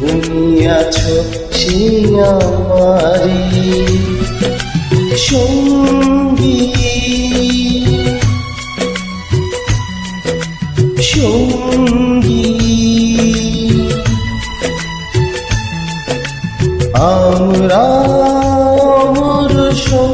তুমি আছো আমারি সঙ্গী। সঙ্গী। আমরা অমর সঙ্গী।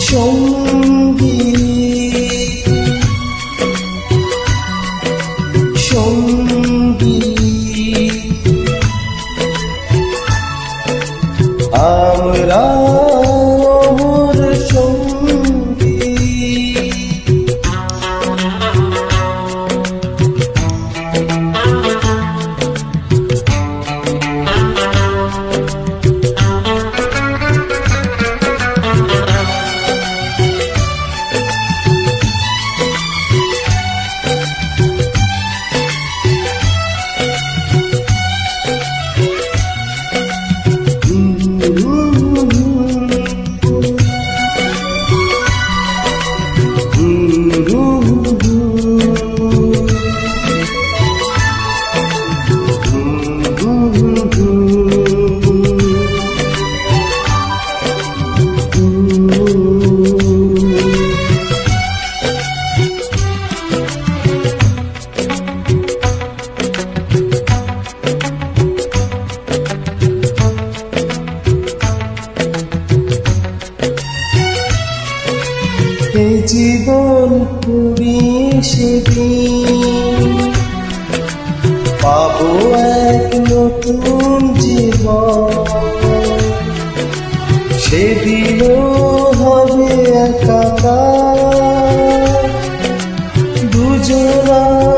সঙ্গী। সঙ্গী। আমরা এই জীবন পুরিয়ে সেদিন পাবো এক নতুন জীবন। সেদিন হবে একা দুজনার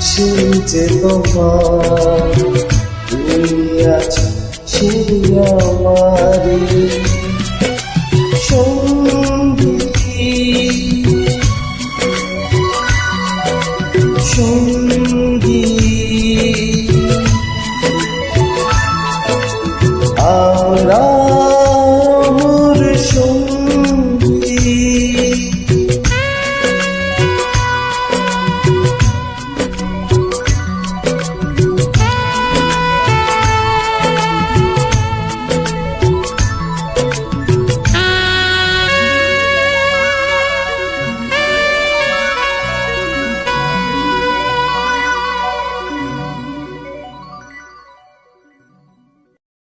সেই যে তোমার তুমি আছো সেই আমারই